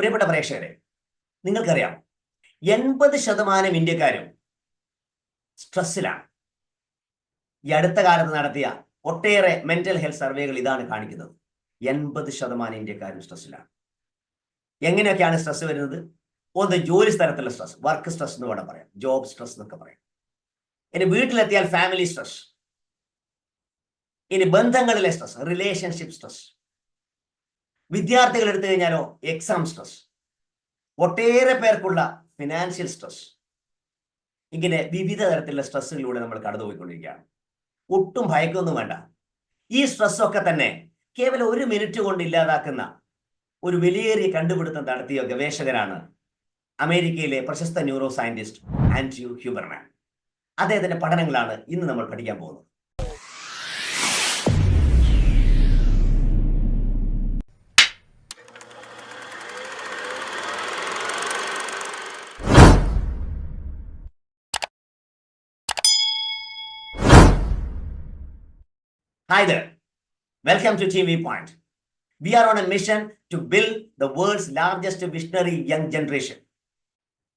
പ്രിയപ്പെട്ട പ്രേക്ഷകരെ നിങ്ങൾക്കറിയാം എൺപത് ശതമാനം ഇന്ത്യക്കാരും സ്ട്രെസ്സിലാണ്. ഈ അടുത്ത കാലത്ത് നടത്തിയ ഒട്ടേറെ മെന്റൽ ഹെൽത്ത് സർവേകൾ ഇതാണ് കാണിക്കുന്നത്. എൺപത് ശതമാനം ഇന്ത്യക്കാരും സ്ട്രെസ്സിലാണ്. എങ്ങനെയൊക്കെയാണ് സ്ട്രെസ് വരുന്നത്? ഒന്ന് ജോലി സ്ഥലത്തുള്ള സ്ട്രെസ് വർക്ക് സ്ട്രെസ് എന്ന് വേണം പറയാം ജോബ് സ്ട്രെസ് എന്നൊക്കെ പറയാം. ഇനി വീട്ടിലെത്തിയാൽ ഫാമിലി സ്ട്രെസ് ഇനി ബന്ധങ്ങളിലെ സ്ട്രെസ് റിലേഷൻഷിപ്പ് സ്ട്രെസ് വിദ്യാർത്ഥികൾ എടുത്തു കഴിഞ്ഞാലോ? എക്സാം സ്ട്രെസ് ഒട്ടേറെ പേർക്കുള്ള ഫിനാൻഷ്യൽ സ്ട്രെസ് ഇങ്ങനെ വിവിധ തരത്തിലുള്ള സ്ട്രെസ്സുകളിലൂടെ നമ്മൾ കടന്നുപോയിക്കൊണ്ടിരിക്കുകയാണ്. ഒട്ടും ഭയക്കൊന്നും വേണ്ട. ഈ സ്ട്രെസ്സൊക്കെ തന്നെ കേവലം ഒരു മിനിറ്റ് കൊണ്ട് ഇല്ലാതാക്കുന്ന ഒരു വിലയേറിയ കണ്ടുപിടുത്തം നടത്തിയ ഗവേഷകരാണ് അമേരിക്കയിലെ പ്രശസ്ത ന്യൂറോ സയന്റിസ്റ്റ് ആൻഡ്രൂ ഹ്യൂബർമാൻ. അദ്ദേഹത്തിന്റെ പഠനങ്ങളാണ് ഇന്ന് നമ്മൾ പഠിക്കാൻ പോകുന്നത്. Hi there. Welcome to TV Point. We are on a mission to build the world's largest visionary young generation.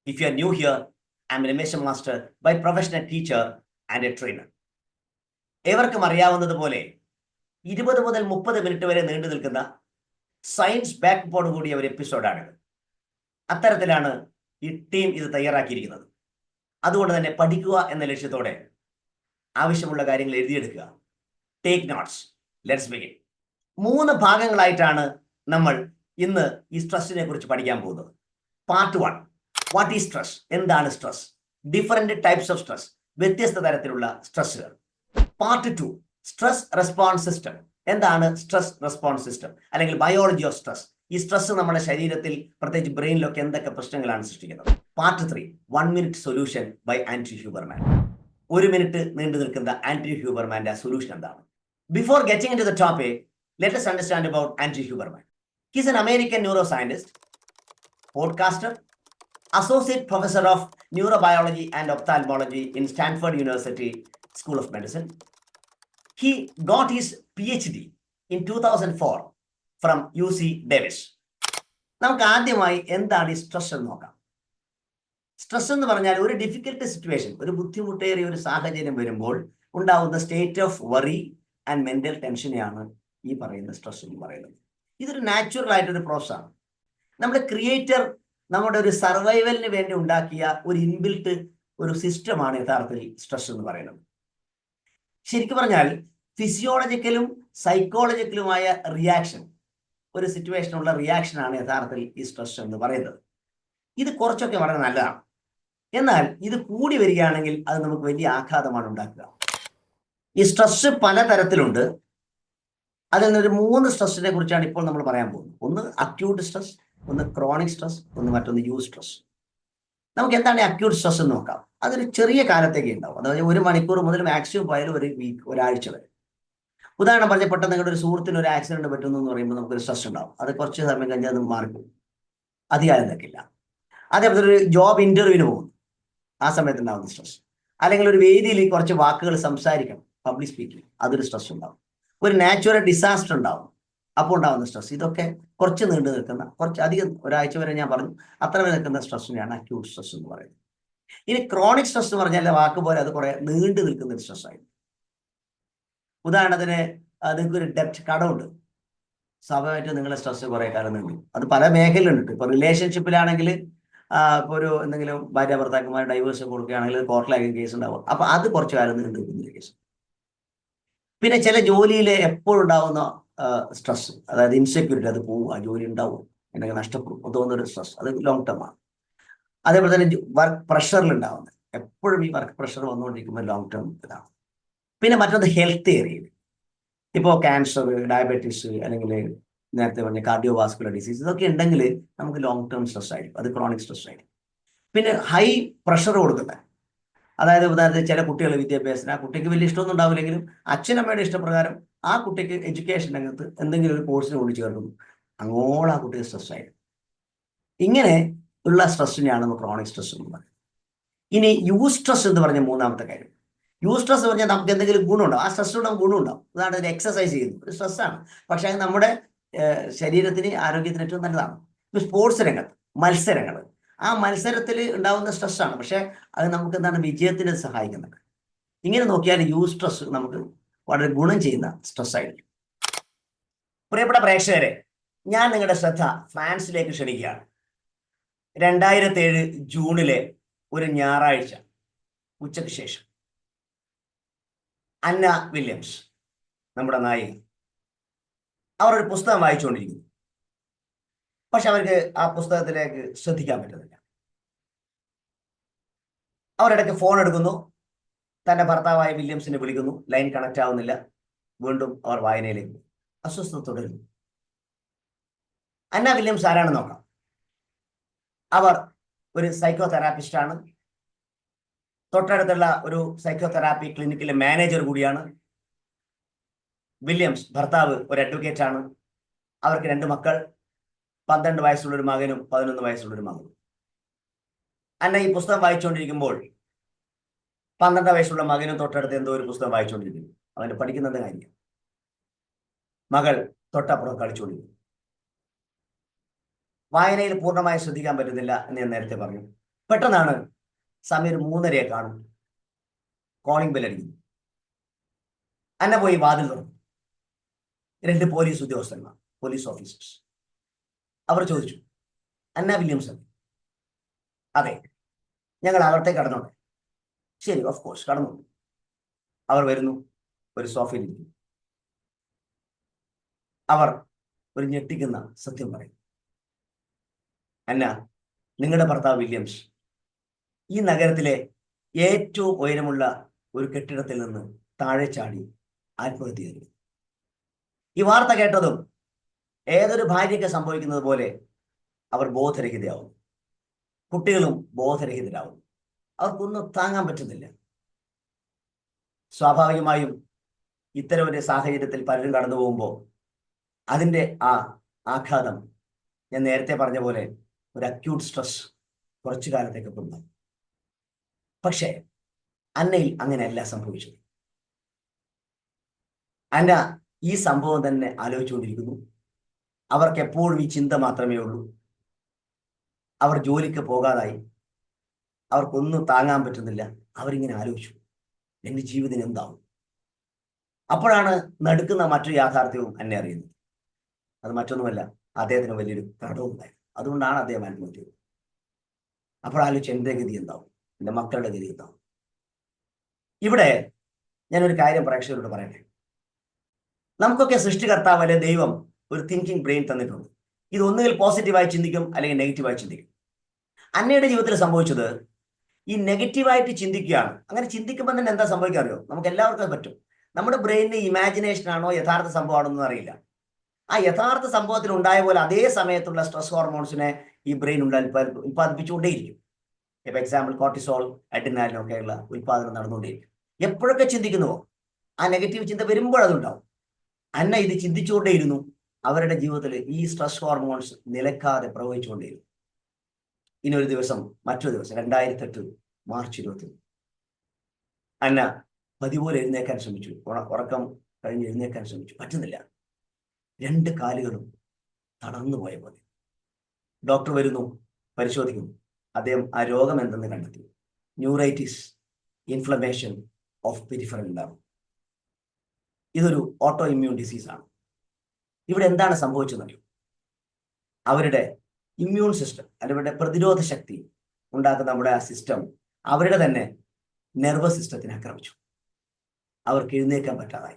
If you are new here, I'm an animation master by professional teacher and a trainer. ഏവർക്കും അറിയാവുന്നതുപോലെ ഇരുപത് മുതൽ മുപ്പത് minute വരെ നീണ്ടു നിൽക്കുന്ന science ബാക്ക്ബോർഡ് കൂടിയ ഒരു എപ്പിസോഡാണിത് അത്തരത്തിലാണ് ഈ ടീം ഇത് തയ്യാറാക്കിയിരിക്കുന്നത് അതുകൊണ്ട് തന്നെ പഠിക്കുക എന്ന ലക്ഷ്യത്തോടെ ആവശ്യമുള്ള കാര്യങ്ങൾ എഴുതിയെടുക്കുക ടേക്ക് നോട്ട്സ് ലെറ്റ്സ് ബിഗിൻ മൂന്ന് ഭാഗങ്ങളായിട്ടാണ് നമ്മൾ ഇന്ന് ഈ സ്ട്രെസ്സിനെ കുറിച്ച് പഠിക്കാൻ പോകുന്നത്. Part one what is stress എന്താണ് stress different types of stress വ്യത്യസ്ത തരത്തിലുള്ള സ്ട്രെസ്സുകൾ part two stress response system എന്താണ് സ്ട്രെസ് റെസ്പോൺസ് സിസ്റ്റം അല്ലെങ്കിൽ ബയോളജി ഓഫ് സ്ട്രെസ് ഈ സ്ട്രെസ് നമ്മുടെ ശരീരത്തിൽ പ്രത്യേകിച്ച് ബ്രെയിനിലൊക്കെ എന്തൊക്കെ പ്രശ്നങ്ങളാണ് സൃഷ്ടിക്കുന്നത്? Part three one minute solution by Andy Huberman ഒരു മിനിറ്റ് നീണ്ടു നിൽക്കുന്ന ആന്റി ഹ്യൂബർമാന്റെ സൊല്യൂഷൻ എന്താണ്? Before getting into the topic, let us understand about Andrew Huberman. He's an American neuroscientist, podcaster, associate professor of neurobiology and ophthalmology in Stanford University School of Medicine. He got his PhD in 2004 from UC Davis. നമുക്ക് ആദ്യമായി എന്താണ് ഈ stress എന്ന് നോക്കാം stress എന്ന് പറഞ്ഞാൽ ഒരു difficult situation ഒരു ബുദ്ധിമുട്ടേറിയ ഒരു സാഹചര്യം വരുമ്പോൾ ഉണ്ടാവുന്ന state of worry and mental ടെൻഷനെയാണ് ഈ പറയുന്ന സ്ട്രെസ് എന്ന് പറയുന്നത്. ഇതൊരു നാച്ചുറൽ ആയിട്ടൊരു പ്രോസസ്സാണ് നമ്മുടെ ക്രിയേറ്റർ നമ്മുടെ ഒരു സർവൈവലിന് വേണ്ടി ഉണ്ടാക്കിയ ഒരു ഇൻബിൽട്ട് ഒരു സിസ്റ്റമാണ് യഥാർത്ഥത്തിൽ സ്ട്രെസ് എന്ന് പറയുന്നത്. ശരിക്കും പറഞ്ഞാൽ ഫിസിയോളജിക്കലും സൈക്കോളജിക്കലുമായ റിയാക്ഷൻ ഒരു സിറ്റുവേഷനുള്ള റിയാക്ഷനാണ് യഥാർത്ഥത്തിൽ ഈ സ്ട്രെസ് എന്ന് പറയുന്നത്. ഇത് കുറച്ചൊക്കെ വളരെ നല്ലതാണ്. എന്നാൽ ഇത് കൂടി വരികയാണെങ്കിൽ അത് നമുക്ക് വലിയ ആഘാതമാണ് ഉണ്ടാക്കുക. ഈ സ്ട്രെസ് പലതരത്തിലുണ്ട്. അതിൽ നിന്നൊരു മൂന്ന് സ്ട്രെസ്സിനെ കുറിച്ചാണ് ഇപ്പോൾ നമ്മൾ പറയാൻ പോകുന്നത്. ഒന്ന് അക്യൂട്ട് സ്ട്രെസ് ഒന്ന് ക്രോണിക് സ്ട്രെസ് ഒന്ന് മറ്റൊന്ന് യൂ സ്ട്രെസ് നമുക്ക് എന്താണ് അക്യൂട്ട് സ്ട്രെസ് എന്ന് നോക്കാം. അതൊരു ചെറിയ കാലത്തേക്ക് ഉണ്ടാവും. അതായത് ഒരു മണിക്കൂർ മുതൽ മാക്സിമം പോയാലും ഒരു വീക്ക് ഒരാഴ്ച വരെ. ഉദാഹരണം പറഞ്ഞ പെട്ടെന്ന് നിങ്ങളുടെ ഒരു സുഹൃത്തിന് ഒരു ആക്സിഡന്റ് പറ്റുന്നു എന്ന് പറയുമ്പോൾ നമുക്കൊരു സ്ട്രെസ് ഉണ്ടാവും. അത് കുറച്ച് സമയം കഴിഞ്ഞാൽ അത് മാറിപ്പോകും. അധികാരം നിൽക്കില്ല അതേപോലെ ഒരു ജോബ് ഇന്റർവ്യൂവിന് പോകുന്നു. ആ സമയത്ത് ഉണ്ടാകുന്ന സ്ട്രെസ് അല്ലെങ്കിൽ ഒരു വേദിയിൽ കുറച്ച് വാക്കുകൾ സംസാരിക്കണം. പബ്ലിക് സ്പീക്കിംഗ് അതൊരു സ്ട്രെസ് ഉണ്ടാവും. ഒരു നാച്ചുറൽ ഡിസാസ്റ്റർ ഉണ്ടാവും. അപ്പോൾ ഉണ്ടാകുന്ന സ്ട്രെസ് ഇതൊക്കെ കുറച്ച് നീണ്ടു നിൽക്കുന്ന കുറച്ച് അധികം ഒരാഴ്ച വരെ ഞാൻ പറഞ്ഞു അത്ര വരെ നിൽക്കുന്ന സ്ട്രെസ്സിനെയാണ് അക്യൂട്ട് സ്ട്രെസ് എന്ന് പറയുന്നത്. ഇനി ക്രോണിക് സ്ട്രെസ് എന്ന് പറഞ്ഞാൽ വാക്ക് പോലെ അത് കുറെ നീണ്ടു നിൽക്കുന്ന ഒരു സ്ട്രെസ് ആയിരുന്നു ഉദാഹരണത്തിന് നിങ്ങൾക്ക് ഒരു ഡെപ്റ്റ് കടമുണ്ട്. സ്വാഭാവികമായിട്ടും നിങ്ങളുടെ സ്ട്രെസ് കുറെ കാലം നീണ്ടു. അത് പല മേഖലയിലുണ്ട് ഇപ്പൊ റിലേഷൻഷിപ്പിലാണെങ്കിൽ ഇപ്പോൾ ഒരു എന്തെങ്കിലും ഭാര്യ ഭർത്താക്കന്മാർ ഡൈവേഴ്സ് കൊടുക്കുകയാണെങ്കിൽ കോർട്ടിലായിരിക്കും കേസ് ഉണ്ടാവും അപ്പൊ അത് കുറച്ച് കാലം നീണ്ടു നിൽക്കുന്ന കേസ് പിന്നെ ചില ജോലിയിൽ എപ്പോഴുണ്ടാവുന്ന സ്ട്രെസ് അതായത് ഇൻസെക്യൂരിറ്റി അത് പോവും ആ ജോലി ഉണ്ടാവും എന്നൊക്കെ നഷ്ടപ്പെടും. തോന്നുന്ന ഒരു സ്ട്രെസ് അത് ലോങ് ടേം ആണ്. അതേപോലെ തന്നെ വർക്ക് പ്രഷറിൽ ഉണ്ടാവുന്നത്. എപ്പോഴും ഈ വർക്ക് പ്രഷർ വന്നുകൊണ്ടിരിക്കുമ്പോൾ ലോങ് ടേം ഇതാണ്. പിന്നെ മറ്റൊന്ന് ഹെൽത്ത് ഏരിയയിൽ ഇപ്പോൾ ക്യാൻസർ ഡയബറ്റീസ് അല്ലെങ്കിൽ നേരത്തെ പറഞ്ഞ കാർഡിയോ വാസ്കുലർ ഡിസീസ് ഇതൊക്കെ ഉണ്ടെങ്കിൽ നമുക്ക് ലോങ് ടേം സ്ട്രെസ് ആയിരിക്കും. അത് ക്രോണിക് സ്ട്രെസ് ആയിരിക്കും. പിന്നെ ഹൈ പ്രഷർ കൊടുക്കുന്നത്. അതായത് ഉദാഹരണത്തിന് ചില കുട്ടികൾ വിദ്യാഭ്യാസത്തിന് ആ കുട്ടിക്ക് വലിയ ഇഷ്ടമൊന്നും ഉണ്ടാവില്ലെങ്കിലും അച്ഛനമ്മയുടെ ഇഷ്ടപ്രകാരം ആ കുട്ടിക്ക് എഡ്യൂക്കേഷൻ രംഗത്ത് എന്തെങ്കിലും ഒരു കോഴ്സിന് കൊണ്ട് ചേർക്കുന്നു. അങ്ങോളം ആ കുട്ടിക്ക് സ്ട്രെസ് ആയിരുന്നു ഇങ്ങനെ ഉള്ള സ്ട്രെസ്സിനെയാണ് നമ്മൾ ക്രോണിക് സ്ട്രെസ് എന്ന് പറയുന്നത്. ഇനി യൂ സ്ട്രെസ് എന്ന് പറഞ്ഞ മൂന്നാമത്തെ കാര്യം. യൂ സ്ട്രെസ് പറഞ്ഞാൽ നമുക്ക് എന്തെങ്കിലും ഗുണമുണ്ടാവും. ആ സ്ട്രെസ് ഉണ്ടാവും ഗുണമുണ്ടാവും. ഉദാഹരണത്തിന് എക്സസൈസ് ചെയ്യുന്നു. ഒരു സ്ട്രെസ്സാണ് പക്ഷേ അത് നമ്മുടെ ശരീരത്തിന് ആരോഗ്യത്തിന് ഏറ്റവും നല്ലതാണ്. സ്പോർട്സ് രംഗത്ത് മത്സരങ്ങൾ ആ മത്സരത്തിൽ ഉണ്ടാവുന്ന സ്ട്രെസ്സാണ് പക്ഷെ അത് നമുക്ക് എന്താണ് വിജയത്തിന് സഹായിക്കുന്നത്. ഇങ്ങനെ നോക്കിയാൽ യു സ്ട്രെസ് നമുക്ക് വളരെ ഗുണം ചെയ്യുന്ന സ്ട്രെസ് ആയിരിക്കും. പ്രിയപ്പെട്ട പ്രേക്ഷകരെ ഞാൻ നിങ്ങളുടെ ശ്രദ്ധ ഫ്രാൻസിലേക്ക് ക്ഷണിക്കുകയാണ്. രണ്ടായിരത്തി ഏഴ് ജൂണിലെ ഒരു ഞായറാഴ്ച ഉച്ചയ്ക്ക് ശേഷം. അന്ന വില്യംസ് നമ്മുടെ നായിക. അവർ ഒരു പുസ്തകം വായിച്ചുകൊണ്ടിരിക്കുന്നു. പക്ഷെ അവർക്ക് ആ പുസ്തകത്തിലേക്ക് ശ്രദ്ധിക്കാൻ പറ്റുന്നില്ല. അവരിടയ്ക്ക് ഫോൺ എടുക്കുന്നു. തന്റെ ഭർത്താവായ വില്യംസിനെ വിളിക്കുന്നു. ലൈൻ കണക്ട് ആവുന്നില്ല. വീണ്ടും അവർ വായനയിലേക്ക്. അസ്വസ്ഥത തുടരുന്നു. അന്ന വില്യംസ് ആരാണെന്ന് നോക്കാം. അവർ ഒരു സൈക്കോ തെറാപ്പിസ്റ്റാണ് തൊട്ടടുത്തുള്ള ഒരു സൈക്കോ തെറാപ്പി ക്ലിനിക്കിലെ മാനേജർ കൂടിയാണ്. വില്യംസ് ഭർത്താവ് ഒരു അഡ്വക്കേറ്റ് ആണ്. അവർക്ക് രണ്ട് മക്കൾ. പന്ത്രണ്ട് വയസ്സുള്ള ഒരു മകനും പതിനൊന്ന് വയസ്സുള്ള ഒരു മകനും. അന്ന ഈ പുസ്തകം വായിച്ചുകൊണ്ടിരിക്കുമ്പോൾ പന്ത്രണ്ട് വയസ്സുള്ള മകനും തൊട്ടടുത്ത് എന്തോ ഒരു പുസ്തകം വായിച്ചുകൊണ്ടിരിക്കുന്നു അവന് പഠിക്കുന്നത് കാര്യം? മകൾ തൊട്ടപ്പുറം കളിച്ചുകൊണ്ടിരിക്കുന്നു വായനയിൽ പൂർണമായി ശ്രദ്ധിക്കാൻ പറ്റുന്നില്ല എന്ന് ഞാൻ നേരത്തെ പറഞ്ഞു. പെട്ടെന്നാണ് സമീർ മൂന്നരയെ കാണും. കോളിംഗ് ബെല്ലടിക്കുന്നു അന്ന പോയി വാതിൽ തുറന്നു. രണ്ട് പോലീസ് ഉദ്യോഗസ്ഥന്മാർ പോലീസ് ഓഫീസേഴ്സ്. അവർ ചോദിച്ചു അന്ന വില്യംസൺ അതെ ഞങ്ങൾ അവിടത്തെ കടന്നോട്ടെ. ശരി ഓഫ് കോഴ്സ് കടന്നു അവർ വരുന്നു ഒരു സോഫയിൽ ഇരിക്കുന്നു. അവർ ഒരു ഞെട്ടിക്കുന്ന സത്യം പറയും അന്ന നിങ്ങളുടെ ഭർത്താവ് വില്യംസ് ഈ നഗരത്തിലെ ഏറ്റവും ഉയരമുള്ള ഒരു കെട്ടിടത്തിൽ നിന്ന് താഴെ ചാടി ആത്മഹത്യ ചെയ്തു ഈ വാർത്ത കേട്ടതും ഏതൊരു ഭാര്യയ്ക്ക് സംഭവിക്കുന്നത് പോലെ അവർ ബോധരഹിതയാവും കുട്ടികളും ബോധരഹിതരാവും അവർക്കൊന്നും താങ്ങാൻ പറ്റുന്നില്ല. സ്വാഭാവികമായും ഇത്തരം ഒരു സാഹചര്യത്തിൽ പലരും കടന്നു പോകുമ്പോൾ അതിന്റെ ആ ആഘാതം ഞാൻ നേരത്തെ പറഞ്ഞ പോലെ ഒരു അക്യൂട്ട് സ്ട്രെസ് കുറച്ചു കാലത്തേക്കൊക്കെ ഉണ്ടാകും. പക്ഷേ അന്നയിൽ അങ്ങനെയല്ല സംഭവിച്ചത്. അന്ന ഈ സംഭവം തന്നെ ആലോചിച്ചുകൊണ്ടിരിക്കുന്നു. അവർക്ക് എപ്പോഴും ഈ ചിന്ത മാത്രമേ ഉള്ളൂ. അവർ ജോലിക്ക് പോകാതായി. അവർക്കൊന്നും താങ്ങാൻ പറ്റുന്നില്ല. അവരിങ്ങനെ ആലോചിച്ചു. എന്റെ ജീവിതം എന്താവും? അപ്പോഴാണ് നടുക്കുന്ന മറ്റൊരു യാഥാർത്ഥ്യവും എന്നെ അറിയുന്നത്. അത് മറ്റൊന്നുമല്ല അദ്ദേഹത്തിന് വലിയൊരു കടവുണ്ടായിരുന്നു അതുകൊണ്ടാണ് അദ്ദേഹം ആത്മഹത്യ അപ്പോൾ ആലോചിച്ച് എന്റെ ഗതി എന്താവും? എന്റെ മക്കളുടെ ഗതി എന്താവും? ഇവിടെ ഞാനൊരു കാര്യം പ്രേക്ഷകരോട് പറയട്ടെ. നമുക്കൊക്കെ സൃഷ്ടികർത്താവ് അല്ലെ ദൈവം? ഒരു തിങ്കിങ് ബ്രെയിൻ തന്നിട്ടുണ്ട്. ഇത് ഒന്നുകിൽ പോസിറ്റീവായി ചിന്തിക്കും അല്ലെങ്കിൽ നെഗറ്റീവായി ചിന്തിക്കും. അന്നയുടെ ജീവിതത്തിൽ സംഭവിച്ചത് ഈ നെഗറ്റീവായിട്ട് ചിന്തിക്കുകയാണ്. അങ്ങനെ ചിന്തിക്കുമ്പോൾ തന്നെ എന്താ സംഭവിക്കാറിയോ നമുക്ക് എല്ലാവർക്കും പറ്റും. നമ്മുടെ ബ്രെയിനിന് ഇമാജിനേഷൻ ആണോ യഥാർത്ഥ സംഭവമാണോ എന്ന് അറിയില്ല. ആ യഥാർത്ഥ സംഭവത്തിൽ ഉണ്ടായ പോലെ അതേ സമയത്തുള്ള സ്ട്രെസ് ഹോർമോൺസിനെ ഈ ബ്രെയിൻ ഉൽപ്പാദിപ്പിച്ചുകൊണ്ടേയിരിക്കും. ഇപ്പൊ എക്സാമ്പിൾ കോർട്ടിസോൾ അഡിനാലിനും ഒക്കെയുള്ള ഉൽപാദനം നടന്നുകൊണ്ടേയിരിക്കും. എപ്പോഴൊക്കെ ചിന്തിക്കുന്നുവോ? ആ നെഗറ്റീവ് ചിന്ത വരുമ്പോൾ അതുണ്ടാവും അന്ന ഇത് ചിന്തിച്ചുകൊണ്ടേയിരുന്നു. അവരുടെ ജീവിതത്തിൽ ഈ സ്ട്രെസ് ഹോർമോൺസ് നിലക്കാതെ പ്രവഹിച്ചുകൊണ്ടിരുന്നു ഇനി ഒരു ദിവസം മറ്റൊരു ദിവസം രണ്ടായിരത്തി എട്ട് മാർച്ച് ഇരുപത്തി അന്ന പതിപോലെ എഴുന്നേക്കാൻ ശ്രമിച്ചു. ഉറക്കം കഴിഞ്ഞ് എഴുന്നേക്കാൻ ശ്രമിച്ചു. പറ്റുന്നില്ല. രണ്ട് കാലുകളും തളർന്നു പോയ പോലെ. ഡോക്ടർ വരുന്നു പരിശോധിക്കുന്നു. അദ്ദേഹം ആ രോഗം എന്തെന്ന് കണ്ടെത്തി. ന്യൂറൈറ്റിസ് ഇൻഫ്ലമേഷൻ ഓഫ് പെരിഫറൽ ഉണ്ടാകും ഇതൊരു ഓട്ടോ ഇമ്മ്യൂൺ ഡിസീസാണ്. ഇവിടെ എന്താണ് സംഭവിച്ചതെന്നറിയോ അവരുടെ ഇമ്മ്യൂൺ സിസ്റ്റം അവരുടെ പ്രതിരോധ ശക്തി ഉണ്ടാക്കുന്ന നമ്മുടെ ആ സിസ്റ്റം അവരുടെ തന്നെ നെർവസ് സിസ്റ്റത്തിനെ ആക്രമിച്ചു. അവർക്ക് എഴുന്നേക്കാൻ പറ്റാതായി.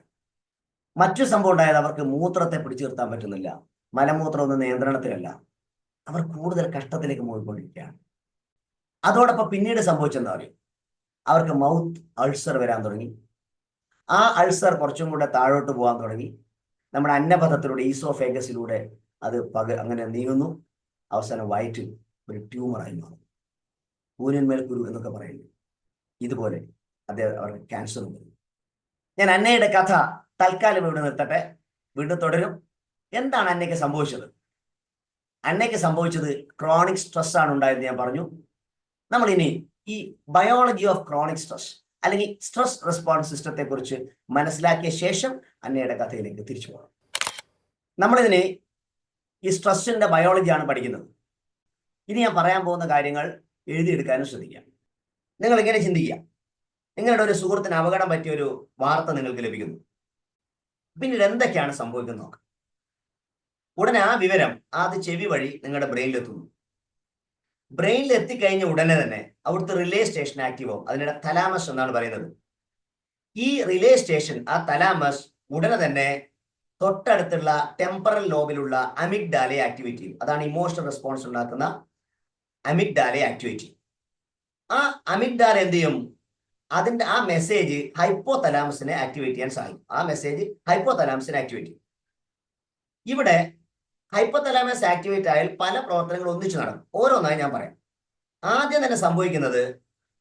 മറ്റു സംഭവം ഉണ്ടായത് അവർക്ക് മൂത്രത്തെ പിടിച്ചു നിർത്താൻ പറ്റുന്നില്ല. മലമൂത്രം ഒന്നും നിയന്ത്രണത്തിലല്ല. അവർ കൂടുതൽ കഷ്ടത്തിലേക്ക് പോയിക്കൊണ്ടിരിക്കുകയാണ് അതോടൊപ്പം പിന്നീട് സംഭവിച്ചെന്താ പറയും അവർക്ക് മൗത്ത് അൾസർ വരാൻ തുടങ്ങി. ആ അൾസർ കുറച്ചും കൂടെ താഴോട്ട് പോകാൻ തുടങ്ങി. നമ്മുടെ അന്നപഥത്തിലൂടെ ഈസോഫേഗസിലൂടെ അത് പക അങ്ങനെ നീങ്ങുന്നു. അവസാനം വയറ്റിൽ ഒരു ട്യൂമറായി മാറുന്നു. കൂനിന്മേൽ കുരു എന്നൊക്കെ പറയുന്നു. ഇതുപോലെ അദ്ദേഹം അവർക്ക് ക്യാൻസർ വരുന്നു ഞാൻ അന്നയുടെ കഥ തൽക്കാലം ഇവിടെ നിർത്തട്ടെ. വീണ്ടും തുടരും. എന്താണ് അന്നയ്ക്ക് സംഭവിച്ചത്? അന്നയ്ക്ക് സംഭവിച്ചത് ക്രോണിക് സ്ട്രെസ് ആണ് ഉണ്ടായത് ഞാൻ പറഞ്ഞു. നമ്മളിനി ഈ ബയോളജി ഓഫ് ക്രോണിക് സ്ട്രെസ് അല്ലെങ്കിൽ സ്ട്രെസ് റെസ്പോൺസ് സിസ്റ്റത്തെ കുറിച്ച് മനസ്സിലാക്കിയ ശേഷം അന്നയുടെ കഥയിലേക്ക് തിരിച്ചു പോകണം നമ്മളിതിനെ ഈ സ്ട്രെസ്സിന്റെ ബയോളജിയാണ് പഠിക്കുന്നത്. ഇനി ഞാൻ പറയാൻ പോകുന്ന കാര്യങ്ങൾ എഴുതിയെടുക്കാനും ശ്രദ്ധിക്കാം. നിങ്ങൾ ഇങ്ങനെ ചിന്തിക്കുക. നിങ്ങളുടെ ഒരു സുഹൃത്തിന് അപകടം പറ്റിയ ഒരു വാർത്ത നിങ്ങൾക്ക് ലഭിക്കുന്നു. പിന്നീട് എന്തൊക്കെയാണ് സംഭവിക്കുന്നത് ഉടനെ ആ വിവരം ആദ്യ ചെവി വഴി നിങ്ങളുടെ ബ്രെയിനിലെത്തുന്നു. ബ്രെയിനിൽ എത്തിക്കഴിഞ്ഞ ഉടനെ തന്നെ അവിടുത്തെ റിലേ സ്റ്റേഷൻ ആക്റ്റീവ് ആവും. അതിനിടെ തലാമസ് എന്നാണ് പറയുന്നത്. ഈ റിലേ സ്റ്റേഷൻ ആ തലാമസ് ഉടനെ തന്നെ തൊട്ടടുത്തുള്ള ടെമ്പറൽ ലോബിലുള്ള അമിഗ്ഡാലെ ആക്ടിവേറ്റ് ചെയ്യും. അതാണ് ഇമോഷണൽ റെസ്പോൺസ് ഉണ്ടാക്കുന്ന അമിഗ്ഡാലെ ആക്ടിവേറ്റ് ചെയ്യും. ആ അമിഗ്ഡാല എന്ത് ചെയ്യും? അതിന്റെ ആ മെസ്സേജ് ഹൈപ്പോ തലാമസിനെ ആക്ടിവേറ്റ് ചെയ്യാൻ സാധിക്കും ആ മെസ്സേജ് ഹൈപ്പോ തലാമസിനെ ആക്ടിവേറ്റ് ചെയ്യും. ഇവിടെ ഹൈപ്പോ തലാമസ് ആക്ടിവേറ്റ് ആയാൽ പല പ്രവർത്തനങ്ങളും ഒന്നിച്ചു നടക്കും. ഓരോന്നായി ഞാൻ പറയാം. ആദ്യം തന്നെ സംഭവിക്കുന്നത്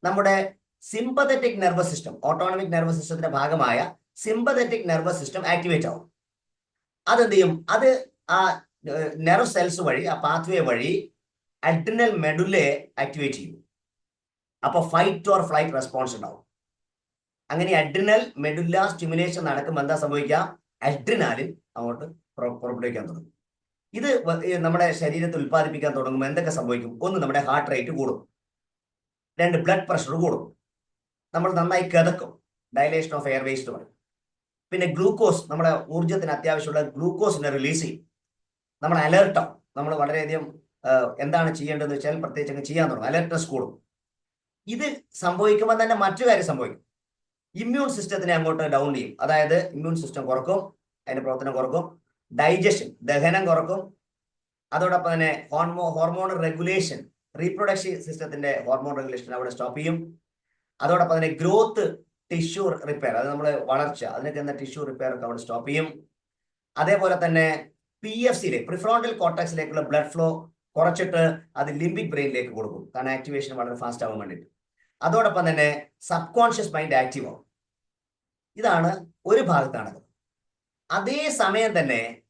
നമ്മുടെ sympathetic nervous system autonomic nervous സിസ്റ്റത്തിന്റെ ഭാഗമായ സിമ്പതറ്റിക് നെർവസ് സിസ്റ്റം ആക്ടിവേറ്റ് ആവും. അതെന്ത് ചെയ്യും അത് ആ നെർവ് സെൽസ് വഴി ആ പാത്വേ വഴി അഡ്രിനൽ മെഡുലെ ആക്ടിവേറ്റ് ചെയ്യും. അപ്പൊ ഫൈറ്റ് ഓർ ഫ്ലൈറ്റ് റെസ്പോൺസ് ഉണ്ടാവും. അങ്ങനെ അഡ്രിനൽ മെഡുല്ല സ്റ്റിമുലേഷൻ നടക്കുമ്പോൾ എന്താ സംഭവിക്കുക? അഡ്രിനാലിൻ അങ്ങോട്ട് പുറ- പുറപ്പെടുവിക്കാൻ തുടങ്ങും. ഇത് നമ്മുടെ ശരീരത്തിൽ ഉൽപ്പാദിപ്പിക്കാൻ തുടങ്ങുമ്പോൾ എന്തൊക്കെ സംഭവിക്കും? ഒന്ന് നമ്മുടെ ഹാർട്ട് റേറ്റ് കൂടും. രണ്ട് ബ്ലഡ് പ്രഷർ കൂടും. നമ്മൾ നന്നായി കിതക്കും. ഡയലേഷൻ ഓഫ് എയർ വേസ്റ്റ് പറയും. പിന്നെ ഗ്ലൂക്കോസ് നമ്മുടെ ഊർജത്തിന് അത്യാവശ്യമുള്ള ഗ്ലൂക്കോസിനെ റിലീസ് ചെയ്യും. നമ്മൾ അലേർട്ടാവും നമ്മൾ വളരെയധികം എന്താണ് ചെയ്യേണ്ടതെന്ന് വെച്ചാൽ പ്രത്യേകിച്ച് അങ്ങ് ചെയ്യാൻ തുടങ്ങും. അലേർട്ട്നെസ് കൂടും. ഇത് സംഭവിക്കുമ്പോൾ തന്നെ മറ്റു കാര്യം സംഭവിക്കും. ഇമ്മ്യൂൺ സിസ്റ്റത്തിനെ അങ്ങോട്ട് ഡൗൺ ചെയ്യും. അതായത് ഇമ്മ്യൂൺ സിസ്റ്റം കുറക്കും അതിന്റെ പ്രവർത്തനം കുറക്കും. ഡൈജഷൻ ദഹനം കുറക്കും. അതോടൊപ്പം തന്നെ ഹോർമോ ഹോർമോൺ റെഗുലേഷൻ റീപ്രൊഡക്ഷൻ സിസ്റ്റത്തിന്റെ ഹോർമോൺ റെഗുലേഷൻ അവിടെ സ്റ്റോപ്പ് ചെയ്യും. അതോടൊപ്പം തന്നെ ഗ്രോത്ത് ടിഷ്യൂ റിപ്പയർ അത് നമ്മൾ വളർച്ച അതിനൊക്കെ എന്ന ടിഷ്യൂ റിപ്പയർ ഒക്കെ അവിടെ സ്റ്റോപ്പ് ചെയ്യും. അതേപോലെ തന്നെ പി എഫ് സിയിലെ പ്രിഫ്രോണ്ടൽ കോർട്ടക്സിലേക്കുള്ള ബ്ലഡ് ഫ്ലോ കുറച്ചിട്ട് അത് ലിംബിക് ബ്രെയിനിലേക്ക് കൊടുക്കും. കാരണം ആക്ടിവേഷൻ വളരെ ഫാസ്റ്റ് ആവാൻ വേണ്ടിയിട്ട്. അതോടൊപ്പം തന്നെ സബ് കോൺഷ്യസ് മൈൻഡ് ആക്റ്റീവ് ആവും. ഇതാണ് ഒരു ഭാഗത്താണ്. അതേ സമയം തന്നെ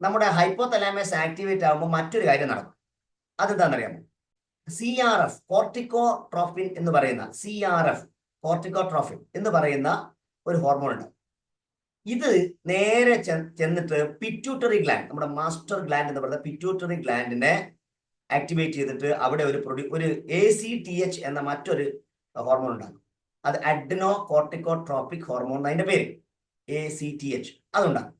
നമ്മുടെ ഹൈപ്പോതലാമസ് ആക്ടിവേറ്റ് ആകുമ്പോൾ മറ്റൊരു കാര്യം നടക്കും. അതെന്താണെന്നറിയാമോ? സി ആർ എഫ് കോർട്ടിക്കോ ട്രോഫിൻ എന്ന് പറയുന്ന സി ആർ എഫ് കോർട്ടിക്കോ ട്രോഫിൻ എന്ന് പറയുന്ന ഒരു ഹോർമോൺ ഉണ്ട്. ഇത് നേരെ ചെന്നിട്ട് പിറ്റ്യൂട്ടറി ഗ്ലാൻഡ് നമ്മുടെ മാസ്റ്റർ ഗ്ലാൻഡ് എന്ന് പറയുന്ന പിറ്റ്യൂട്ടറി ഗ്ലാൻഡിനെ ആക്ടിവേറ്റ് ചെയ്തിട്ട് അവിടെ ഒരു പ്രൊഡ്യൂ ഒരു എ സി ടി എച്ച് എന്ന മറ്റൊരു ഹോർമോൺ ഉണ്ടാകും. അത് അഡ്നോ കോർട്ടിക്കോട്രോപ്പിക് ഹോർമോൺ അതിന്റെ പേര്. എ സി ടി എച്ച് അതുണ്ടാകും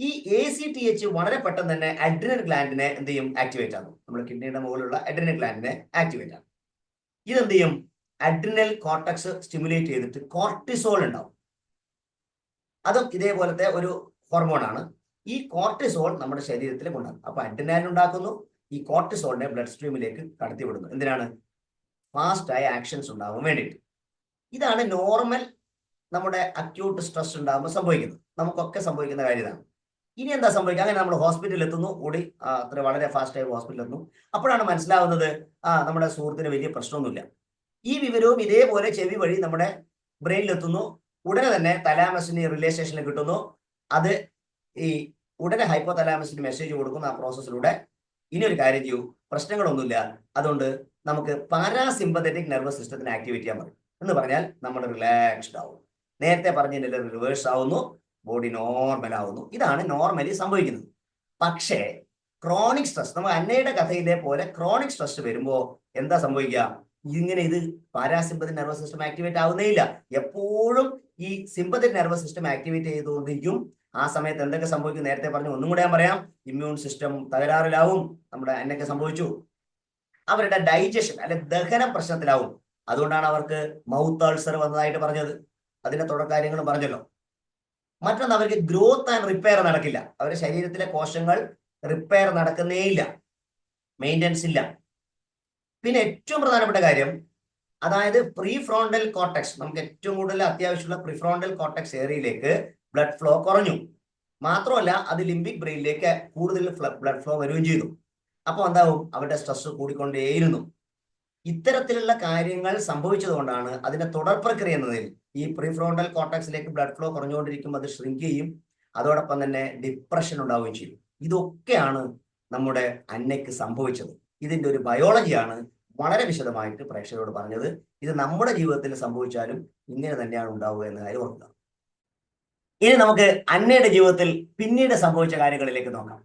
ഈ എ സി ടി എച്ച് വളരെ പെട്ടെന്ന് തന്നെ അഡ്രിനൽ ഗ്ലാൻഡിനെ എന്ത് ചെയ്യും? ആക്ടിവേറ്റ് ആകും നമ്മുടെ കിഡ്നിയുടെ മുകളിലുള്ള അഡ്രിനൽ ഗ്ലാൻഡിനെ ആക്ടിവേറ്റ് ആകും ഇതെന്ത് ചെയ്യും? അഡ്രിനൽ കോർട്ടക്സ് സ്റ്റിമുലേറ്റ് ചെയ്തിട്ട് കോർട്ടിസോൾ ഉണ്ടാവും. അതും ഇതേപോലത്തെ ഒരു ഹോർമോണാണ് ഈ കോർട്ടിസോൾ നമ്മുടെ ശരീരത്തിൽ ഉണ്ടാകും അപ്പൊ അഡ്രിനാലിൻ ഉണ്ടാക്കുന്നു. ഈ കോർട്ടിസോളിനെ ബ്ലഡ് സ്ട്രീമിലേക്ക് കടത്തിവിടുന്നു. എന്തിനാണ്? ഫാസ്റ്റ് ആയ ആക്ഷൻസ് ഉണ്ടാവാൻ വേണ്ടിയിട്ട്. ഇതാണ് നോർമൽ നമ്മുടെ അക്യൂട്ട് സ്ട്രെസ് ഉണ്ടാകുമ്പോൾ സംഭവിക്കുന്നത് നമുക്കൊക്കെ സംഭവിക്കുന്ന കാര്യമാണ് ഇനി എന്താ സംഭവിക്കുക? അങ്ങനെ നമ്മൾ ഹോസ്പിറ്റലിൽ എത്തുന്നു. ഓടി അത്ര വളരെ ഫാസ്റ്റ് ആയി ഹോസ്പിറ്റലിൽ എത്തുന്നു. അപ്പോഴാണ് മനസ്സിലാവുന്നത് ആ നമ്മുടെ സുഹൃത്തിന് വലിയ പ്രശ്നമൊന്നുമില്ല. ഈ വിവരവും ഇതേപോലെ ചെവി വഴി നമ്മുടെ ബ്രെയിനിൽ എത്തുന്നു. ഉടനെ തന്നെ തലാമസിന് റിലേഷേഷനിൽ കിട്ടുന്നു. അത് ഈ ഉടനെ ഹൈപ്പോ തലാമസിന് മെസ്സേജ് കൊടുക്കുന്ന ആ പ്രോസസ്സിലൂടെ ഇനി ഒരു കാര്യം ചെയ്യൂ. പ്രശ്നങ്ങളൊന്നുമില്ല. അതുകൊണ്ട് നമുക്ക് പാരാസിമ്പത്തറ്റിക് നെർവസ് സിസ്റ്റത്തിന് ആക്ടിവേറ്റ് ചെയ്യാൻ പറയും. എന്ന് പറഞ്ഞാൽ നമ്മൾ റിലാക്സ്ഡ് ആവും. നേരത്തെ പറഞ്ഞതിന്റെ റിവേഴ്സ് ആവുന്നു ബോഡി നോർമൽ ആവുന്നു. ഇതാണ് നോർമലി സംഭവിക്കുന്നത്. പക്ഷേ ക്രോണിക് സ്ട്രെസ് നമ്മൾ അന്നയുടെ കഥയിലെ പോലെ ക്രോണിക് സ്ട്രെസ് വരുമ്പോൾ എന്താ സംഭവിക്കുക? ഇങ്ങനെ ഇത് പാരാസിമ്പതി നെർവസ് സിസ്റ്റം ആക്ടിവേറ്റ് ആവുന്നേ ഇല്ല എപ്പോഴും ഈ സിമ്പത്തിക് നെർവസ് സിസ്റ്റം ആക്ടിവേറ്റ് ചെയ്തുകൊണ്ടിരിക്കും. ആ സമയത്ത് എന്തൊക്കെ സംഭവിക്കും? നേരത്തെ പറഞ്ഞു ഒന്നും കൂടെ ഞാൻ പറയാം. ഇമ്മ്യൂൺ സിസ്റ്റം തകരാറിലാവും. നമ്മുടെ അന്നൊക്കെ സംഭവിച്ചു. അവരുടെ ഡൈജഷൻ അല്ലെ ദഹനം പ്രശ്നത്തിലാവും. അതുകൊണ്ടാണ് അവർക്ക് മൗത്ത് അൾസർ വന്നതായിട്ട് പറഞ്ഞത്. അതിന്റെ തുടർ കാര്യങ്ങളും പറഞ്ഞല്ലോ. മറ്റൊന്ന് അവർക്ക് ഗ്രോത്ത് ആൻഡ് റിപ്പയർ നടക്കില്ല. അവരുടെ ശരീരത്തിലെ കോശങ്ങൾ റിപ്പയർ നടക്കുന്നേയില്ല. മെയിന്റനൻസ് ഇല്ല. പിന്നെ ഏറ്റവും പ്രധാനപ്പെട്ട കാര്യം അതായത് പ്രീ ഫ്രോണ്ടൽ കോട്ടക്സ് നമുക്ക് ഏറ്റവും കൂടുതൽ അത്യാവശ്യമുള്ള പ്രിഫ്രോണ്ടൽ കോട്ടക്സ് ഏരിയയിലേക്ക് ബ്ലഡ് ഫ്ലോ കുറഞ്ഞു. മാത്രമല്ല അത് ലിംബിക് ബ്രെയിനിലേക്ക് കൂടുതൽ ബ്ലഡ് ഫ്ലോ വരികയും ചെയ്തു. അപ്പോൾ എന്താവും? അവരുടെ സ്ട്രെസ് കൂടിക്കൊണ്ടേയിരുന്നു. ഇത്തരത്തിലുള്ള കാര്യങ്ങൾ സംഭവിച്ചതുകൊണ്ടാണ് അതിന്റെ തുടർ പ്രക്രിയ എന്നതിൽ ഈ പ്രീഫ്രോണ്ടൽ കോർട്ടക്സിലേക്ക് ബ്ലഡ് ഫ്ലോ കുറഞ്ഞുകൊണ്ടിരിക്കുമ്പോൾ അത് ഷ്രിങ്ക് ചെയ്യും. അതോടൊപ്പം തന്നെ ഡിപ്രഷൻ ഉണ്ടാവുകയും ചെയ്യും. ഇതൊക്കെയാണ് നമ്മുടെ അന്നയ്ക്ക് സംഭവിച്ചത്. ഇതിന്റെ ഒരു ബയോളജിയാണ് വളരെ വിശദമായിട്ട് പ്രേക്ഷകരോട് പറഞ്ഞത്. ഇത് നമ്മുടെ ജീവിതത്തിൽ സംഭവിച്ചാലും ഇങ്ങനെ തന്നെയാണ് ഉണ്ടാവുക എന്ന കാര്യം ഓർക്കുക. ഇനി നമുക്ക് അന്നയുടെ ജീവിതത്തിൽ പിന്നീട് സംഭവിച്ച കാര്യങ്ങളിലേക്ക് നോക്കാം.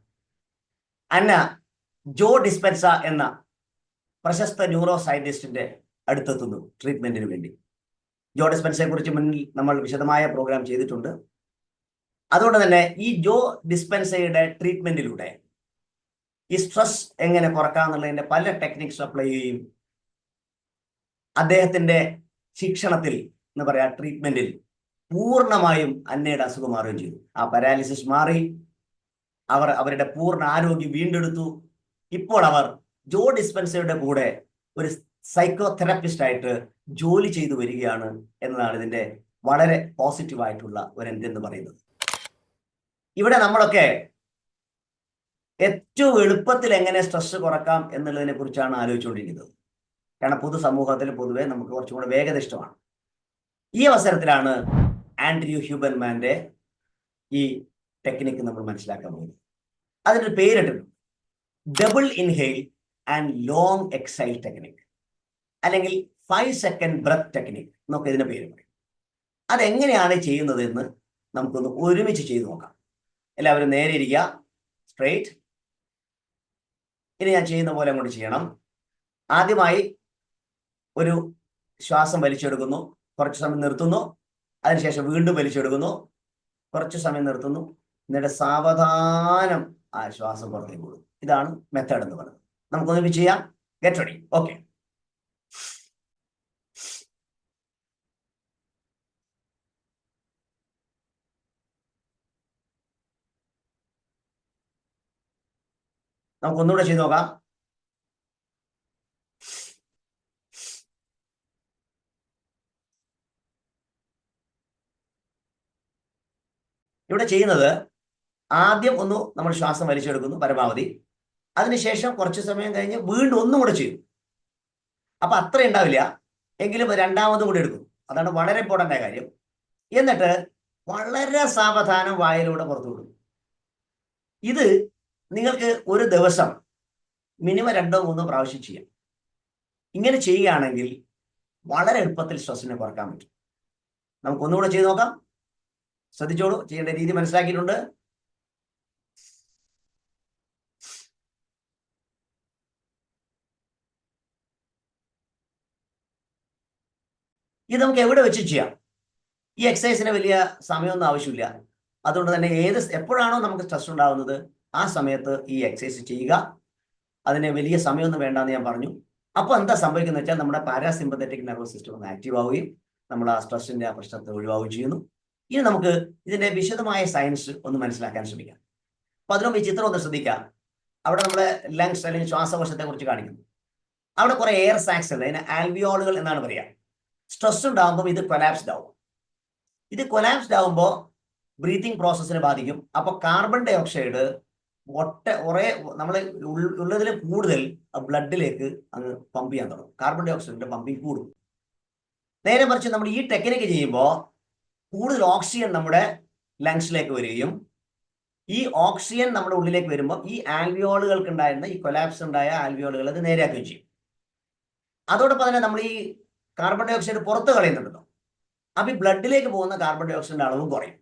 അന്ന ജോ ഡിസ്പെൻസ എന്ന പ്രശസ്ത ന്യൂറോ സയന്റിസ്റ്റിന്റെ അടുത്തെത്തുന്നു ട്രീറ്റ്മെന്റിന് വേണ്ടി. ജോ ഡിസ്പെൻസയെ കുറിച്ച് മുന്നിൽ നമ്മൾ വിശദമായ പ്രോഗ്രാം ചെയ്തിട്ടുണ്ട്. അതുകൊണ്ട് തന്നെ ഈ ജോ ഡിസ്പെൻസയുടെ ട്രീറ്റ്മെന്റിലൂടെ ഈ സ്ട്രെസ് എങ്ങനെ കുറക്കാന്നുള്ളതിന്റെ പല ടെക്നിക്സ് അപ്ലൈ ചെയ്യും അദ്ദേഹത്തിന്റെ ശിക്ഷണത്തിൽ എന്ന് പറയാ ട്രീറ്റ്മെന്റിൽ പൂർണമായും അന്നയുടെ അസുഖം മാറുകയും ചെയ്തു. ആ പാരാലിസിസ് മാറി അവർ അവരുടെ പൂർണ ആരോഗ്യം വീണ്ടെടുത്തു. ഇപ്പോൾ അവർ ജോ ഡിസ്പെൻസയുടെ കൂടെ ഒരു സൈക്കോ തെറാപ്പിസ്റ്റ് ആയിട്ട് ജോലി ചെയ്തു വരികയാണ് എന്നതാണ് ഇതിന്റെ വളരെ പോസിറ്റീവായിട്ടുള്ള ഒരു എൻഡ് എന്ന് പറയുന്നത്. ഇവിടെ നമ്മളൊക്കെ ഏറ്റവും എളുപ്പത്തിൽ എങ്ങനെ സ്ട്രെസ് കുറക്കാം എന്നുള്ളതിനെ കുറിച്ചാണ് ആലോചിച്ചുകൊണ്ടിരിക്കുന്നത്. കാരണം പൊതു സമൂഹത്തിൽ പൊതുവെ നമുക്ക് കുറച്ചും കൂടെ വേഗത ഇഷ്ടമാണ്. ഈ അവസരത്തിലാണ് ആൻഡ്രിയു ഹ്യൂബൻമാന്റെ ഈ ടെക്നിക്ക് നമ്മൾ മനസ്സിലാക്കാൻ പോകുന്നത്. അതിനൊരു പേരിട്ടിട്ടുണ്ട്. Double inhale and long exhale technique അല്ലെങ്കിൽ ഫൈവ് സെക്കൻഡ് ബ്രത്ത് ടെക്നിക് എന്നൊക്കെ ഇതിന്റെ പേര് പറയും. അതെങ്ങനെയാണ് ചെയ്യുന്നത് എന്ന് നമുക്കൊന്ന് ഒരുമിച്ച് ചെയ്തു നോക്കാം. എല്ലാവരും നേരെ ഇരിക്കുക. സ്ട്രെയിറ്റ് ഇനി ഞാൻ ചെയ്യുന്ന പോലെ അങ്ങോട്ട് ചെയ്യണം. ആദ്യമായി ഒരു ശ്വാസം വലിച്ചെടുക്കുന്നു. കുറച്ച് സമയം നിർത്തുന്നു. അതിനുശേഷം വീണ്ടും വലിച്ചെടുക്കുന്നു. കുറച്ച് സമയം നിർത്തുന്നു. എന്നിട്ട് സാവധാനം ആ ശ്വാസം പുറത്തേക്ക് വിടും ഇതാണ് മെത്തേഡ് എന്ന് പറയുന്നത്. നമുക്കൊന്ന് ചെയ്യാം. ഗെറ്റ് റെഡി ഓക്കെ നമുക്ക് ഒന്നുകൂടെ ചെയ്ത് നോക്കാം. ഇവിടെ ചെയ്യുന്നത് ആദ്യം ഒന്ന് നമ്മൾ ശ്വാസം വലിച്ചെടുക്കുന്നു പരമാവധി. അതിനുശേഷം കുറച്ച് സമയം കഴിഞ്ഞ് വീണ്ടും ഒന്നും കൂടെ ചെയ്യും അപ്പൊ അത്ര ഉണ്ടാവില്ല. എങ്കിലും രണ്ടാമതും കൂടി എടുക്കും. അതാണ് വളരെ ഇമ്പോർട്ടന്റ് ആയ കാര്യം. എന്നിട്ട് വളരെ സാവധാനം വായിലൂടെ പുറത്തു വിടും. ഇത് നിങ്ങൾക്ക് ഒരു ദിവസം മിനിമം രണ്ടോ മൂന്നോ പ്രാവശ്യം ചെയ്യാം. ഇങ്ങനെ ചെയ്യുകയാണെങ്കിൽ വളരെ എളുപ്പത്തിൽ സ്ട്രെസ്സിനെ കുറയ്ക്കാൻ പറ്റും. നമുക്കൊന്നുകൂടെ ചെയ്ത് നോക്കാം. ശ്രദ്ധിച്ചോളൂ. ചെയ്യേണ്ട രീതി മനസ്സിലാക്കിയിട്ടുണ്ട്. ഇത് നമുക്ക് എവിടെ വെച്ച് ചെയ്യാം. ഈ എക്സസൈസിന് വലിയ സമയമൊന്നും ആവശ്യമില്ല. അതുകൊണ്ട് തന്നെ ഏത് എപ്പോഴാണോ നമുക്ക് സ്ട്രെസ് ഉണ്ടാകുന്നത് ആ സമയത്ത് ഈ എക്സസൈസ് ചെയ്യുക. അതിന് വലിയ സമയമൊന്നും വേണ്ടെന്ന് ഞാൻ പറഞ്ഞു. അപ്പോൾ എന്താ സംഭവിക്കുന്നത് വെച്ചാൽ നമ്മുടെ പാരാസിമ്പത്തറ്റിക് നെർവസ് സിസ്റ്റം ഒന്ന് ആക്റ്റീവ് ആവുകയും നമ്മൾ ആ സ്ട്രെസ്സിന്റെ ആ പ്രശ്നത്തെ ഒഴിവാവുകയും ചെയ്യുന്നു. ഇനി നമുക്ക് ഇതിന്റെ വിശദമായ സയൻസ് ഒന്ന് മനസ്സിലാക്കാൻ ശ്രമിക്കാം. അപ്പൊ അതിനുമ്പ് ഈ ചിത്രം ഒന്ന് ശ്രദ്ധിക്കാം അവിടെ നമ്മുടെ ലങ്സ് അല്ലെങ്കിൽ ശ്വാസകോശത്തെ കുറിച്ച് കാണിക്കുന്നു. അവിടെ കുറെ എയർ സാക്സ് ഉണ്ട്. അതിന് ആൽവിയോളുകൾ എന്നാണ് പറയുക സ്ട്രെസ് ഉണ്ടാകുമ്പോൾ ഇത് കൊലാപ്സ്ഡ് ആവും. ഇത് കൊലാപ്സ്ഡ് ആവുമ്പോൾ ബ്രീത്തിങ് പ്രോസസ്സിനെ ബാധിക്കും. അപ്പോൾ കാർബൺ ഡൈ ഓക്സൈഡ് ഒട്ട കുറേ നമ്മൾ ഉള്ളതിൽ കൂടുതൽ ബ്ലഡിലേക്ക് അങ്ങ് പമ്പ് ചെയ്യാൻ തുടങ്ങും. കാർബൺ ഡൈ ഓക്സൈഡിന്റെ പമ്പിങ് കൂടും. നേരെ മറിച്ച് നമ്മൾ ഈ ടെക്നിക്ക് ചെയ്യുമ്പോൾ കൂടുതൽ ഓക്സിജൻ നമ്മുടെ ലങ്സിലേക്ക് വരികയും ഈ ഓക്സിജൻ നമ്മുടെ ഉള്ളിലേക്ക് വരുമ്പോൾ ഈ ആൽവിയോളുകൾക്ക് ഉണ്ടായിരുന്ന ഈ കൊലാപ്സ് ഉണ്ടായ ആൽവിയോളുകൾ അത് നേരെയാക്കുകയും ചെയ്യും. അതോടൊപ്പം തന്നെ നമ്മൾ ഈ കാർബൺ ഡൈ ഓക്സൈഡ് പുറത്ത് കളയുന്നുണ്ടല്ലോ. അപ്പൊ ഈ ബ്ലഡിലേക്ക് പോകുന്ന കാർബൺ ഡൈ ഓക്സൈഡിന്റെ അളവും കുറയും.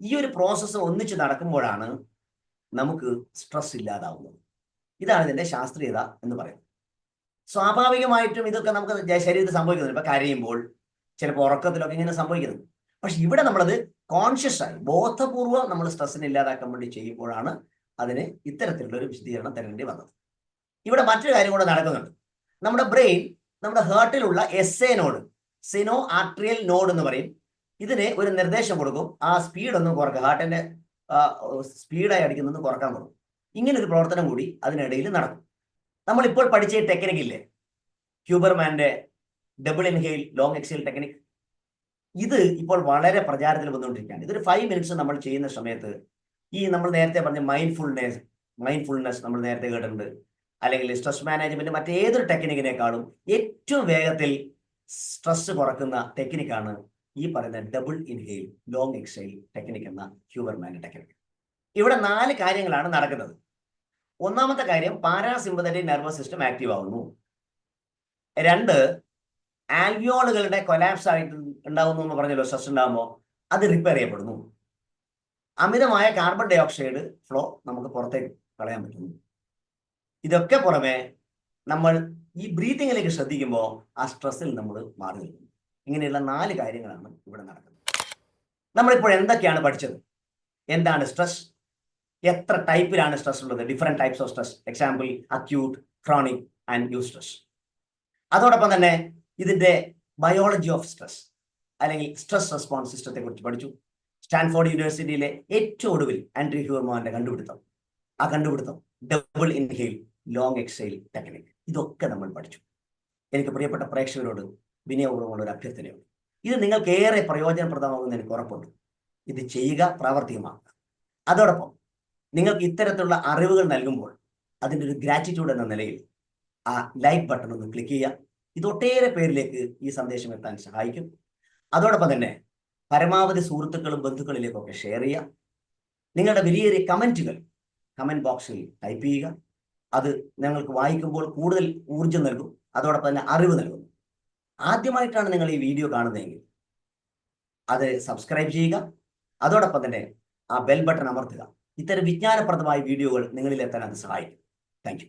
ഈ ഒരു പ്രോസസ്സ് ഒന്നിച്ച് നടക്കുമ്പോഴാണ് നമുക്ക് സ്ട്രെസ് ഇല്ലാതാവുന്നത്. ഇതാണ് ഇതിന്റെ ശാസ്ത്രീയത എന്ന് പറയുന്നത്. സ്വാഭാവികമായിട്ടും ഇതൊക്കെ നമുക്ക് ശരീരത്തിൽ സംഭവിക്കുന്നുണ്ട്. ഇപ്പൊ കരയുമ്പോൾ ചിലപ്പോൾ ഉറക്കത്തിലൊക്കെ ഇങ്ങനെ സംഭവിക്കുന്നത് പക്ഷെ ഇവിടെ നമ്മളത് കോൺഷ്യസ് ആയി ബോധപൂർവം നമ്മൾ സ്ട്രെസ്സിനെ ഇല്ലാതാക്കാൻ വേണ്ടി ചെയ്യുമ്പോഴാണ് അതിന് ഇത്തരത്തിലുള്ള ഒരു വിശദീകരണം തരേണ്ടി വന്നത്. ഇവിടെ മറ്റൊരു കാര്യം കൂടെ നടക്കുന്നുണ്ട്. നമ്മുടെ ബ്രെയിൻ നമ്മുടെ ഹേർട്ടിലുള്ള S A node sino atrial node എന്ന് പറയും. ഇതിന് ഒരു നിർദ്ദേശം കൊടുക്കും. ആ സ്പീഡ് ഒന്ന് കുറക്കുക ഹാർട്ടിന്റെ സ്പീഡായി അടിക്കുന്നത് കുറയ്ക്കാൻ കൊടുക്കും. ഇങ്ങനെ ഒരു പ്രവർത്തനം കൂടി അതിനിടയിൽ നടക്കും. നമ്മളിപ്പോൾ പഠിച്ച ടെക്നിക് ഇല്ലേ? ഹ്യൂബർമാന്റെ double inhale long exhale technique ഇത് ഇപ്പോൾ വളരെ പ്രചാരത്തിൽ വന്നുകൊണ്ടിരിക്കുകയാണ്. ഇതൊരു ഫൈവ് മിനിറ്റ്സ് നമ്മൾ ചെയ്യുന്ന സമയത്ത് ഈ നമ്മൾ നേരത്തെ പറഞ്ഞ മൈൻഡ്ഫുൾനെസ് മൈൻഡ്ഫുൾനെസ് നമ്മൾ നേരത്തെ കേട്ടിട്ടുണ്ട്. അല്ലെങ്കിൽ സ്ട്രെസ് മാനേജ്മെന്റ് മറ്റേതൊരു ടെക്നിക്കിനേക്കാളും ഏറ്റവും വേഗത്തിൽ സ്ട്രെസ് കുറക്കുന്ന ടെക്നിക്കാണ് ഈ പറയുന്ന double inhale long exhale technique എന്ന ഹ്യൂബർമാന്റെ ടെക്നിക് ഇവിടെ നാല് കാര്യങ്ങളാണ് നടക്കുന്നത്. ഒന്നാമത്തെ കാര്യം പാരാസിമ്പതറ്റിക് നെർവസ് സിസ്റ്റം ആക്റ്റീവ് ആവുന്നു. രണ്ട് ആൽവിയോളുകളുടെ കൊലാപ്സ് ആയിട്ട് ഉണ്ടാവുന്നു എന്ന് പറഞ്ഞല്ലോ സ്ട്രെസ് ഉണ്ടാകുമ്പോൾ അത് റിപ്പയർ ചെയ്യപ്പെടുന്നു. അമിതമായ കാർബൺ ഡയോക്സൈഡ് ഫ്ലോ നമുക്ക് പുറത്തേക്ക് കളയാൻ പറ്റുന്നു. ഇതൊക്കെ പുറമെ നമ്മൾ ഈ ബ്രീത്തിങ്ങിലേക്ക് ശ്രദ്ധിക്കുമ്പോൾ ആ സ്ട്രെസ്സിൽ നമ്മൾ മാറി നിൽക്കുന്നു. ഇങ്ങനെയുള്ള നാല് കാര്യങ്ങളാണ് ഇവിടെ നടക്കുന്നത്. നമ്മളിപ്പോൾ എന്തൊക്കെയാണ് പഠിച്ചത്? എന്താണ് സ്ട്രെസ്? എത്ര ടൈപ്പിലാണ് സ്ട്രെസ് ഉള്ളത്? Different types of stress. Example acute chronic and eustress. അതോടൊപ്പം തന്നെ ഇതിന്റെ ബയോളജി ഓഫ് സ്ട്രെസ് അല്ലെങ്കിൽ സ്ട്രെസ് റെസ്പോൺസ് സിസ്റ്റത്തെ കുറിച്ച് പഠിച്ചു. സ്റ്റാൻഫോർഡ് യൂണിവേഴ്സിറ്റിയിലെ ഏറ്റവും ഒടുവിൽ ആൻഡ്രി ഹ്യൂർമോന്റെ കണ്ടുപിടുത്തം. ആ കണ്ടുപിടുത്തം double inhale long exhale technique ഇതൊക്കെ നമ്മൾ പഠിച്ചു. എനിക്ക് പ്രിയപ്പെട്ട പ്രേക്ഷകരോട് വിനയപൂർവമുള്ള ഒരു അഭ്യർത്ഥനയുണ്ട്. ഇത് നിങ്ങൾക്ക് ഏറെ പ്രയോജനപ്രദമാകുമെന്ന് എനിക്ക് ഉറപ്പുണ്ട്. ഇത് ചെയ്യുക പ്രാവർത്തികമാക്കുക. അതോടൊപ്പം നിങ്ങൾക്ക് ഇത്തരത്തിലുള്ള അറിവുകൾ നൽകുമ്പോൾ അതിന്റെ ഒരു ഗ്രാറ്റിറ്റ്യൂഡ് എന്ന നിലയിൽ ആ ലൈക്ക് ബട്ടൺ ഒന്ന് ക്ലിക്ക് ചെയ്യുക. ഇത് ഒട്ടേറെ പേരിലേക്ക് ഈ സന്ദേശം എത്താൻ സഹായിക്കും. അതോടൊപ്പം തന്നെ പരമാവധി സുഹൃത്തുക്കളും ബന്ധുക്കളിലേക്കൊക്കെ ഷെയർ ചെയ്യുക. നിങ്ങളുടെ വലിയ കമന്റുകൾ കമന്റ് ബോക്സിൽ ടൈപ്പ് ചെയ്യുക. അത് ഞങ്ങൾക്ക് വായിക്കുമ്പോൾ കൂടുതൽ ഊർജം നൽകും അതോടൊപ്പം തന്നെ അറിവ് നൽകും. ആദ്യമായിട്ടാണ് നിങ്ങൾ ഈ വീഡിയോ കാണുന്നതെങ്കിൽ അത് സബ്സ്ക്രൈബ് ചെയ്യുക അതോടൊപ്പം തന്നെ ആ ബെൽ ബട്ടൺ അമർത്തുക. ഇത്തരം വിജ്ഞാനപ്രദമായ വീഡിയോകൾ നിങ്ങളിലെത്താൻ അത് സഹായിക്കും. താങ്ക്